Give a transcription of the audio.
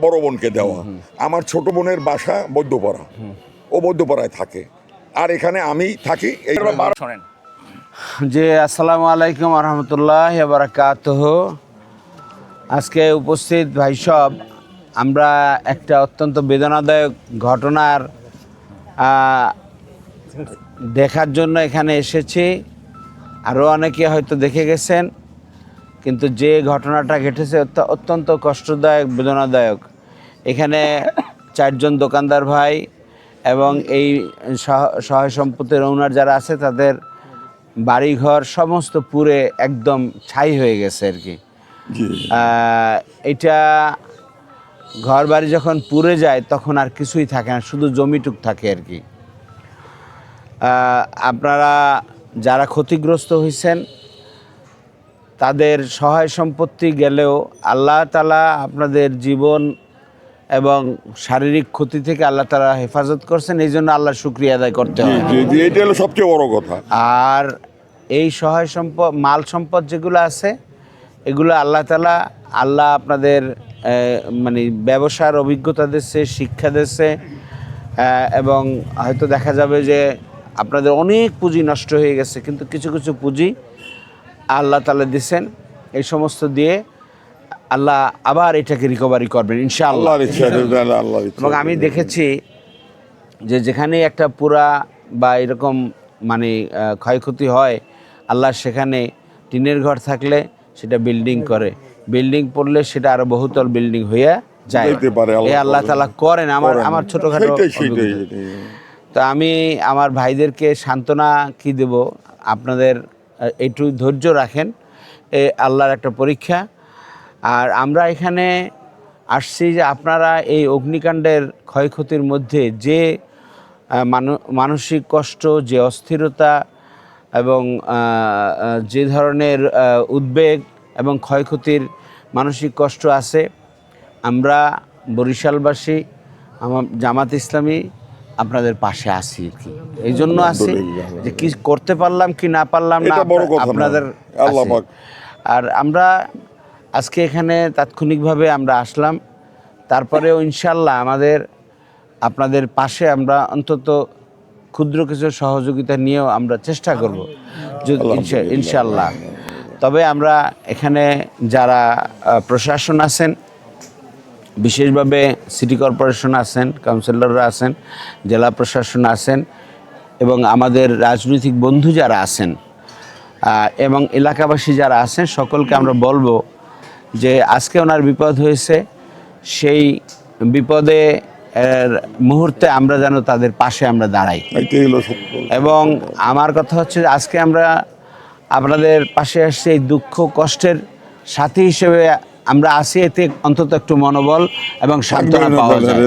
বড় বোনকে দেওয়া। আমার ছোট বোনের বাসা বৈদ্যপাড়া। ও বৈদ্যপাড়ায় থাকে। আর এখানে আমি থাকি এই শোনেন। জি আসসালামু আলাইকুম রহমতুল্লাহ বারাকাত আজকে উপস্থিত ভাই সব আমরা একটা অত্যন্ত বেদনাদায়ক ঘটনার দেখার জন্য এখানে এসেছি। আরও অনেকে হয়তো দেখে গেছেন কিন্তু যে ঘটনাটা ঘটেছে অত্য- অত্যন্ত কষ্টদায়ক বেদনাদায়ক। এখানে চারজন দোকানদার ভাই এবং এই সহ- সহায় সম্পত্তির ওনার যারা আছে তাদের বাড়িঘর সমস্ত পুরে একদম ছাই হয়ে গেছে আর কি। এটা ঘর বাড়ি যখন পুড়ে যায় তখন আর কিছুই থাকে না শুধু জমিটুক থাকে আর কি। আপনারা যারা ক্ষতিগ্রস্ত হয়েছেন তাদের সহায় সম্পত্তি গেলেও আল্লাহ তালা আপনাদের জীবন এবং শারীরিক ক্ষতি থেকে আল্লাহ তালা হেফাজত করছেন এই জন্য আল্লাহ শুক্রিয়া আদায় করতে হয় জি এটা হলো সবচেয়ে বড় কথা। আর এই সহায় সম্পদ মাল সম্পদ যেগুলো আছে এগুলো আল্লাহ তালা আল্লাহ আপনাদের মানে ব্যবসার অভিজ্ঞতা দিচ্ছে শিক্ষা দিচ্ছে এবং হয়তো দেখা যাবে যে আপনাদের অনেক পুঁজি নষ্ট হয়ে গেছে কিন্তু কিছু কিছু পুঁজি আল্লাহ তালা দিচ্ছেন এই সমস্ত দিয়ে আল্লাহ আবার এটাকে রিকভারি করবেন ইনশাআল্লাহ। এবং আমি দেখেছি যে যেখানে একটা পুরা বা এরকম মানে ক্ষয়ক্ষতি হয় আল্লাহ সেখানে টিনের ঘর থাকলে সেটা বিল্ডিং করে। বিল্ডিং পড়লে সেটা আরও বহুতল বিল্ডিং হয়ে যায়। পারে, আল্লাহ তালা করেন। আমার আমার ছোটখাটো। তো আমি আমার ভাইদেরকে সান্ত্বনা কি দেব? আপনাদের একটু ধৈর্য রাখেন। এ আল্লাহর একটা পরীক্ষা। আর আমরা এখানে আসছি যে আপনারা এই অগ্নিকাণ্ডের ক্ষয়ক্ষতির মধ্যে যে মানসিক কষ্ট যে অস্থিরতা এবং যে ধরনের উদ্বেগ এবং ক্ষয়ক্ষতির মানসিক কষ্ট আছে আমরা বরিশালবাসী আমার জামাত ইসলামী আপনাদের পাশে আছি আর কি এই জন্য আছি যে কি করতে পারলাম কি না পারলাম না। আপনাদের। আর আমরা আজকে এখানে তাৎক্ষণিকভাবে আমরা আসলাম। তারপরেও ইনশাল্লাহ আমাদের আপনাদের পাশে আমরা অন্তত ক্ষুদ্র কিছু সহযোগিতা নিয়েও আমরা চেষ্টা করব। যদি ইনশাল্লাহ তবে আমরা এখানে যারা প্রশাসন আছেন বিশেষভাবে সিটি কর্পোরেশন আছেন কাউন্সিলররা আছেন জেলা প্রশাসন আছেন এবং আমাদের রাজনৈতিক বন্ধু যারা আছেন এবং এলাকাবাসী যারা আছেন সকলকে আমরা বলব যে আজকে ওনার বিপদ হয়েছে সেই বিপদে এর মুহূর্তে আমরা যেন তাদের পাশে আমরা দাঁড়াই। এবং আমার কথা হচ্ছে আজকে আমরা আপনাদের পাশে আসছি এই দুঃখ কষ্টের সাথী হিসেবে আমরা আসি এতে অন্তত একটু মনোবল এবং সান্ত্বনা পাওয়া যায়।